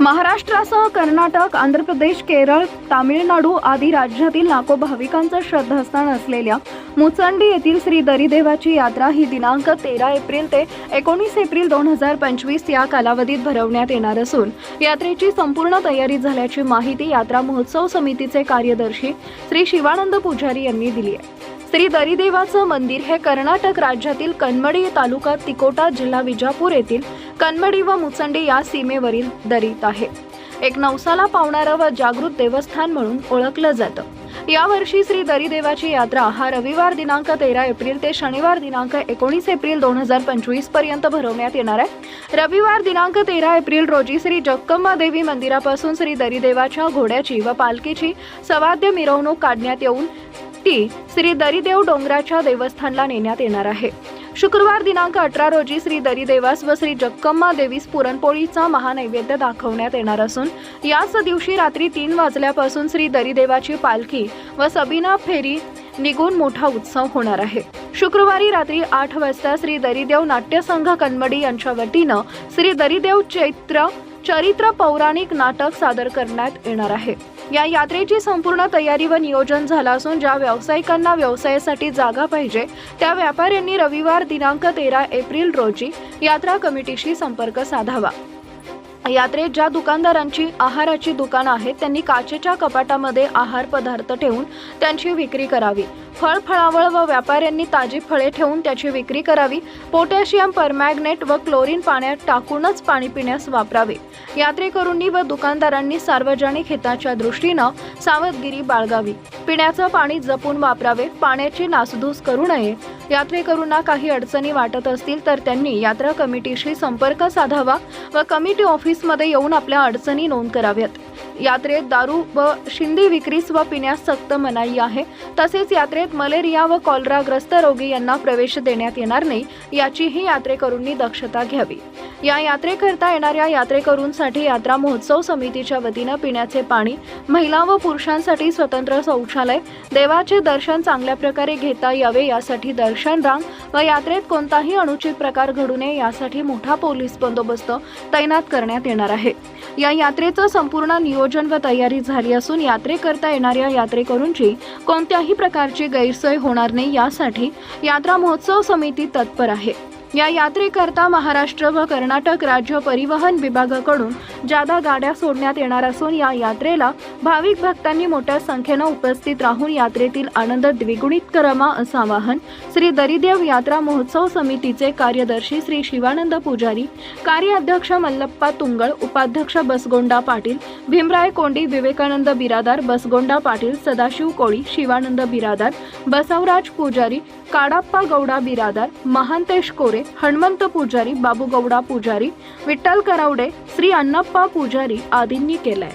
महाराष्ट्रासह कर्नाटक आंध्र प्रदेश केरळ तामिळनाडू आदी राज्यातील लाखो भाविकांचं श्रद्धास्थान असलेल्या मुचंडी येथील श्री दरीदेवाची यात्रा ही दिनांक तेरा एप्रिल ते एकोणीस एप्रिल दोन हजार पंचवीस या कालावधीत भरवण्यात येणार असून यात्रेची संपूर्ण तयारी झाल्याची माहिती यात्रा महोत्सव समितीचे कार्यदर्शी श्री शिवानंद पुजारी यांनी दिली आहे. श्री दरीदेवाचं मंदिर हे कर्नाटक राज्यातील कनमडी तालुका तिकोटा जिल्हा विजापूर येथील कनमडी व मुचंडी या सीमेवरील दरीत आहे. एक नवसाला पावणारं व जागृत देवस्थान म्हणून ओळखलं जातं. यावर्षी श्री दरीदेवाची यात्रा हा रविवार दिनांक तेरा एप्रिल ते शनिवार दिनांक एकोणीस एप्रिल दोन हजार पंचवीसपर्यंत भरवण्यात येणार आहे. रविवार दिनांक तेरा एप्रिल रोजी श्री जक्कम्मा देवी मंदिरापासून श्री दरीदेवाच्या घोड्याची व पालखीची सवाद्य मिरवणूक काढण्यात येऊन ती श्री दरिदेव डोंगराच्या देवस्थानला नेण्यात येणार आहे. शुक्रवार दिनांक अठरा रोजी श्री दरिदेवास व श्री जक्कम्मा देवीस पुरणपोळीचा महानैवेद्य दाखवण्यात येणार असून याच दिवशी रात्री तीन वाजल्यापासून श्री दरिदेवाची पालखी व सबीना फेरी निघून मोठा उत्सव होणार आहे. शुक्रवारी रात्री आठ वाजता श्री दरिदेव नाट्यसंघ कनमडी यांच्या वतीनं श्री दरिदेव चैत्र चरित्र पौराणिक नाटक सादर करण्यात येणार आहे. या यात्रेची संपूर्ण तयारी व नियोजन झालं असून ज्या व्यावसायिकांना व्यवसायासाठी जागा पाहिजे त्या व्यापाऱ्यांनी रविवार दिनांक तेरा एप्रिल रोजी यात्रा कमिटीशी संपर्क साधावा. यात्रेत ज्या दुकानदारांची आहाराची दुकानं आहेत त्यांनी काचेच्या कपाटामध्ये आहार पदार्थ ठेवून त्यांची विक्री करावी. फळ फळावळ व व्यापाऱ्यांनी ताजी फळे ठेवून त्याची विक्री करावी. पोटॅशियम परमॅग्नेट व क्लोरीन पाण्यात टाकूनच पाणी पिण्यास वापरावे. यात्रेकरूंनी व दुकानदारांनी सार्वजनिक हिताच्या दृष्टीनं सावधगिरी बाळगावी. पिण्याचं पाणी जपून वापरावे. पाण्याची नासधूस करू नये. यात्रेकरूंना काही अडचणी वाटत असतील तर त्यांनी यात्रा कमिटीशी संपर्क साधावा व कमिटी ऑफिसमध्ये येऊन आपल्या अडचणी नोंद कराव्यात. यात्रेत दारू व शिंदी विक्रीस व पिण्यास सक्त मनाई आहे. तसेच यात्रेत मलेरिया व कॉलराग्रस्त रोगी यांना प्रवेश देण्यात येणार नाही याचीही यात्रेकरूंनी दक्षता घ्यावी. या यात्रेकरता येणाऱ्या यात्रेकरूंसाठी यात्रा महोत्सव समितीच्या वतीनं पिण्याचे पाणी महिला व पुरुषांसाठी स्वतंत्र शौचालय देवाचे दर्शन चांगल्या प्रकारे घेता यावे यासाठी दर्शन रांग व यात्रेत कोणताही अनुचित प्रकार घडू नये यासाठी मोठा पोलीस बंदोबस्त तैनात करण्यात येणार आहे. या यात्रेचं संपूर्ण नियोजन व तयारी झाली असून यात्रेकरता येणाऱ्या यात्रेकरूंची कोणत्याही प्रकारची गैरसोय होणार नाही यासाठी यात्रा महोत्सव समिती तत्पर आहे. या यात्रेकरता महाराष्ट्र व कर्नाटक राज्य परिवहन विभागाकडून जादा गाड्या सोडण्यात येणार असून या यात्रेला भाविक भक्तांनी मोठ्या संख्येनं उपस्थित राहून यात्रेतील आनंद द्विगुणित करावा असं आवाहन श्री दरिदेव यात्रा महोत्सव समितीचे कार्यदर्शी श्री शिवानंद पुजारी कार्याध्यक्ष मल्लप्पा तुंगळ उपाध्यक्ष बसगोंडा पाटील भीमराय कोंडी विवेकानंद बिरादार बसगोंडा पाटील सदाशिव कोळी शिवानंद बिरादार बसवराज पुजारी काडाप्पा गौडा बिरादार महांतेश कोरे करावडे हनुमंत पुजारी बाबू गौडा पुजारी विठ्ठल करावडे श्री अण्णप्पा पुजारी आदींनी केलाय